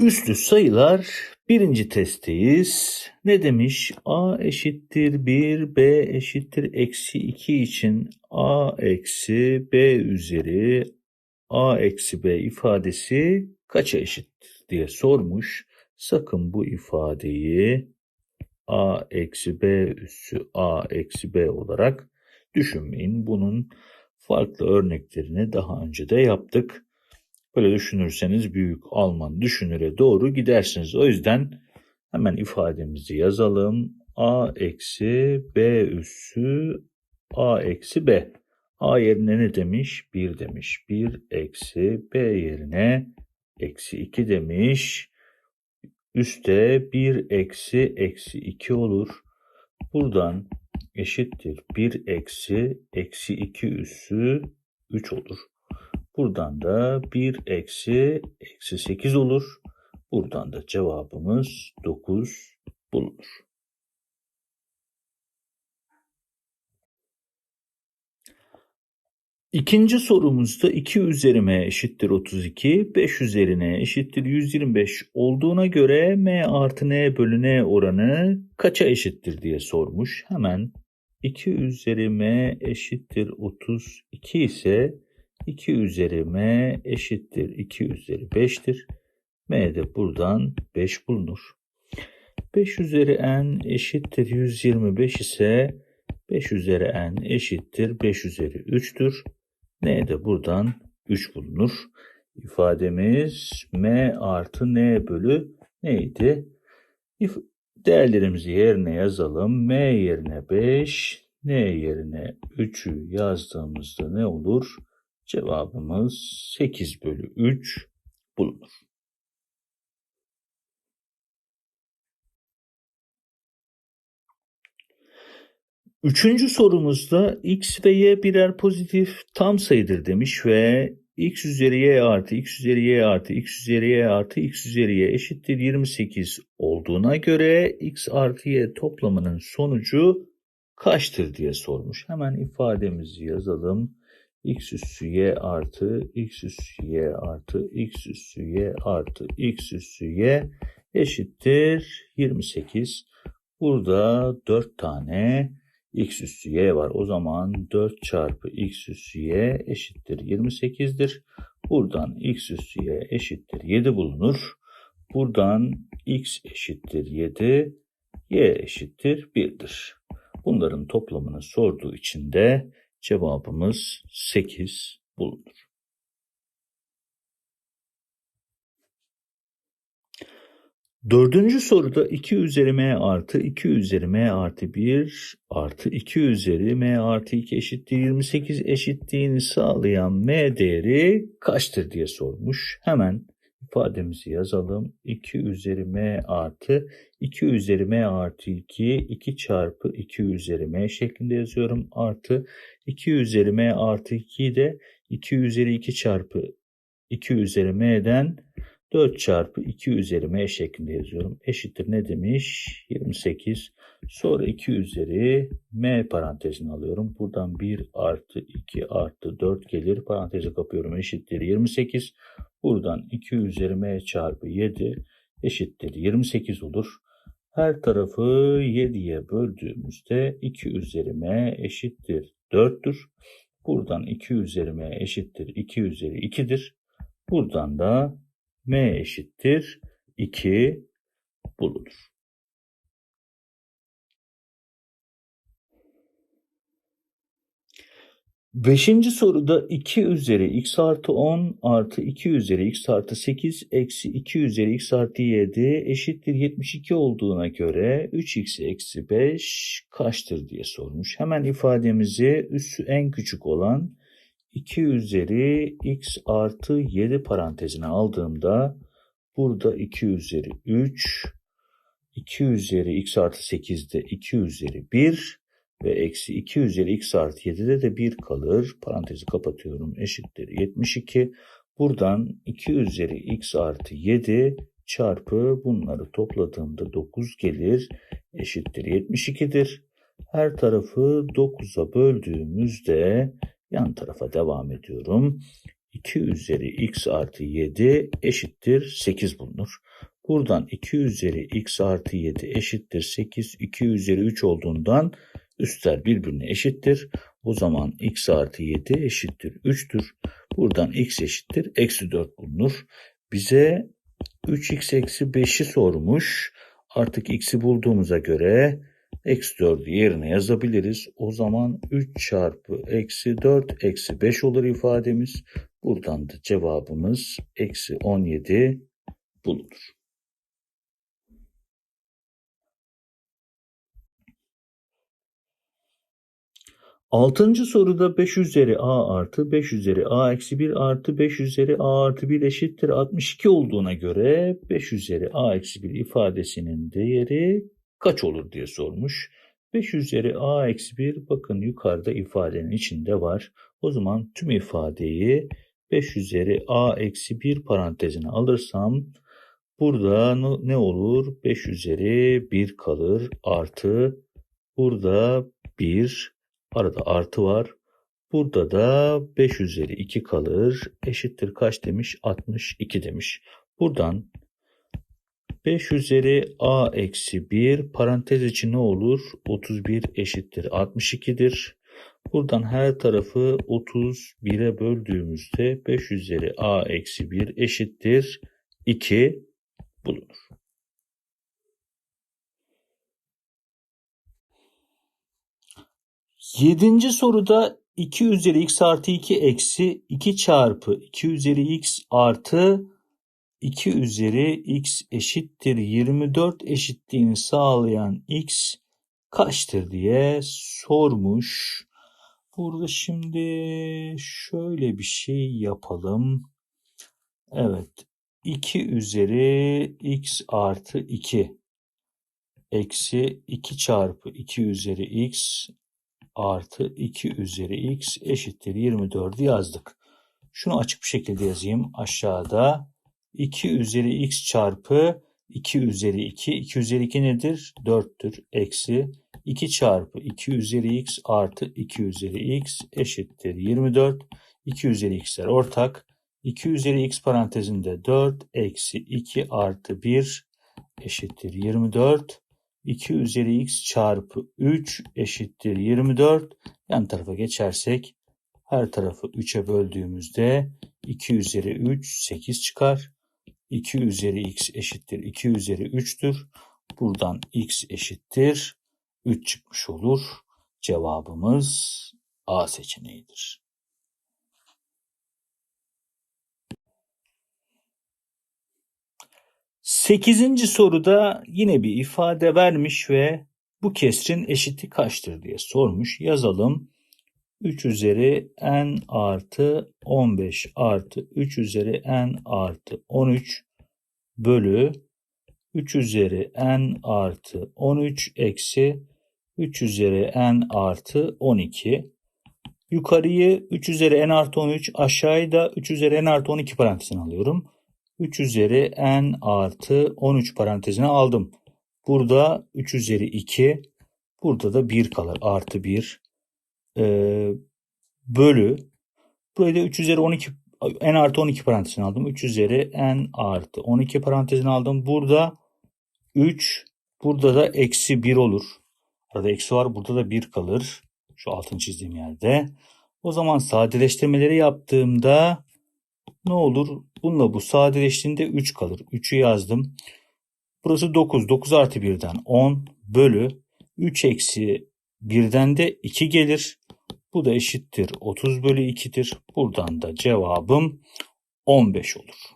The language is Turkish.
Üslü sayılar birinci testteyiz. Ne demiş? A eşittir 1, B eşittir eksi 2 için A eksi B üzeri A eksi B ifadesi kaça eşittir diye sormuş. Sakın bu ifadeyi A eksi B üssü A eksi B olarak düşünmeyin. Bunun farklı örneklerini daha önce de yaptık. Böyle düşünürseniz büyük Alman düşünüre doğru gidersiniz. O yüzden hemen ifademizi yazalım. A eksi B üssü A eksi B. A yerine ne demiş? 1 demiş. 1 eksi B yerine eksi 2 demiş. Üste 1 eksi eksi 2 olur. Buradan eşittir 1 eksi eksi 2 üssü 3 olur. Buradan da 1 eksi eksi 8 olur. Buradan da cevabımız 9 bulunur. İkinci sorumuzda 2 üzeri m eşittir 32, 5 üzerine eşittir 125 olduğuna göre m artı n bölü n oranı kaça eşittir diye sormuş. Hemen 2 üzeri m eşittir 32 ise 2 üzeri m eşittir 2 üzeri 5'tir. m de buradan 5 bulunur. 5 üzeri n eşittir 125 ise 5 üzeri n eşittir 5 üzeri 3'tür. n de buradan 3 bulunur. İfademiz m artı n bölü neydi? Değerlerimizi yerine yazalım. m yerine 5, n yerine 3'ü yazdığımızda ne olur? Cevabımız 8 bölü 3 bulunur. Üçüncü sorumuzda x ve y birer pozitif tam sayıdır demiş ve x üzeri y artı x üzeri y artı x üzeri y artı x üzeri y eşittir 28 olduğuna göre x artı y toplamının sonucu kaçtır diye sormuş. Hemen ifademizi yazalım x üssü y artı x üssü y artı x üssü y artı x üssü y eşittir 28. Burada 4 tane x üssü y var. O zaman 4 çarpı x üssü y eşittir 28'dir. Buradan x üssü y eşittir 7 bulunur. Buradan x eşittir 7, y eşittir 1'dir. Bunların toplamını sorduğu için de Cevabımız 8 bulunur. Dördüncü soruda 2 üzeri m artı 2 üzeri m artı 1 artı 2 üzeri m artı 2 eşittir 28 eşitliğini sağlayan m değeri kaçtır diye sormuş. Hemen ifademizi yazalım. 2 üzeri m artı 2 üzeri m artı 2 2 çarpı 2 üzeri m şeklinde yazıyorum. Artı 2 üzeri m artı 2'yi de 2 üzeri 2 çarpı 2 üzeri m'den 4 çarpı 2 üzeri m şeklinde yazıyorum. Eşittir ne demiş? 28. Sonra 2 üzeri m parantezini alıyorum. Buradan 1 artı 2 artı 4 gelir. Parantezi kapıyorum. Eşittir 28. Buradan 2 üzeri m çarpı 7 eşittir 28 olur. Her tarafı 7'ye böldüğümüzde 2 üzeri m eşittir 4'tür. Buradan 2 üzeri m eşittir 2 üzeri 2'dir. Buradan da m eşittir 2 bulunur. Beşinci soruda 2 üzeri x artı 10 artı 2 üzeri x artı 8 eksi 2 üzeri x artı 7 eşittir 72 olduğuna göre 3x eksi 5 kaçtır diye sormuş. Hemen ifademizi üssü en küçük olan 2 üzeri x artı 7 parantezine aldığımda burada 2 üzeri 3, 2 üzeri x artı 8'de 2 üzeri 1 ve eksi 2 üzeri x artı 7'de de 1 kalır. Parantezi kapatıyorum eşittir 72. Buradan 2 üzeri x artı 7 çarpı bunları topladığımda 9 gelir eşittir 72'dir. Her tarafı 9'a böldüğümüzde yan tarafa devam ediyorum. 2 üzeri x artı 7 eşittir 8 bulunur. Buradan 2 üzeri x artı 7 eşittir 8. 2 üzeri 3 olduğundan üstler birbirine eşittir. O zaman x artı 7 eşittir 3'tür. Buradan x eşittir eksi 4 bulunur. Bize 3x eksi 5'i sormuş. Artık x'i bulduğumuza göre eksi 4'ü yerine yazabiliriz. O zaman 3 çarpı eksi 4 eksi 5 olur ifademiz. Buradan da cevabımız eksi 17 bulunur. Altıncı soruda 5 üzeri a artı 5 üzeri a eksi 1 artı 5 üzeri a artı 1 eşittir 62 olduğuna göre 5 üzeri a eksi 1 ifadesinin değeri kaç olur diye sormuş. 5 üzeri a eksi 1 bakın yukarıda ifadenin içinde var. O zaman tüm ifadeyi 5 üzeri a eksi 1 parantezine alırsam burada ne olur? 5 üzeri 1 kalır artı burada 1 arada artı var. Burada da 5 üzeri 2 kalır. Eşittir kaç demiş? 62 demiş. Buradan 5 üzeri a eksi 1 parantez içi ne olur? 31 eşittir 62'dir. Buradan her tarafı 31'e böldüğümüzde 5 üzeri a eksi 1 eşittir 2 bulunur. Yedinci soruda 2 üzeri x artı 2 eksi 2 çarpı 2 üzeri x artı 2 üzeri x eşittir 24 eşitliğini sağlayan x kaçtır diye sormuş. Burada şimdi şöyle bir şey yapalım. Evet. 2 üzeri x artı 2 eksi 2 çarpı 2 üzeri x artı 2 üzeri x eşittir 24'ü yazdık. Şunu açık bir şekilde yazayım. Aşağıda 2 üzeri x çarpı 2 üzeri 2. 2 üzeri 2 nedir? 4'tür. Eksi 2 çarpı 2 üzeri x artı 2 üzeri x eşittir 24. 2 üzeri x'ler ortak. 2 üzeri x parantezinde 4 eksi 2 artı 1 eşittir 24. 2 üzeri x çarpı 3 eşittir 24. Yan tarafa geçersek her tarafı 3'e böldüğümüzde 2 üzeri 3 8 çıkar. 2 üzeri x eşittir 2 üzeri 3'tür. Buradan x eşittir 3 çıkmış olur. Cevabımız A seçeneğidir. Sekizinci soruda yine bir ifade vermiş ve bu kesrin eşiti kaçtır diye sormuş. Yazalım. 3 üzeri n artı 15 artı 3 üzeri n artı 13 bölü 3 üzeri n artı 13 eksi 3 üzeri n artı 12. Yukarıyı 3 üzeri n artı 13 aşağıyı da 3 üzeri n artı 12 parantezine alıyorum. 3 üzeri n artı 13 parantezine aldım. Burada 3 üzeri 2 burada da 1 kalır artı 1 ee, bölü burayı da 3 üzeri 12 n artı 12 parantezine aldım. 3 üzeri n artı 12 parantezine aldım. Burada 3 burada da eksi 1 olur. Arada eksi var burada da 1 kalır. Şu altın çizdiğim yerde. O zaman sadeleştirmeleri yaptığımda ne olur? Bununla bu sadeleştiğinde 3 kalır. 3'ü yazdım. Burası 9. 9 artı 1'den 10 bölü 3 eksi 1'den de 2 gelir. Bu da eşittir 30 bölü 2'dir. Buradan da cevabım 15 olur.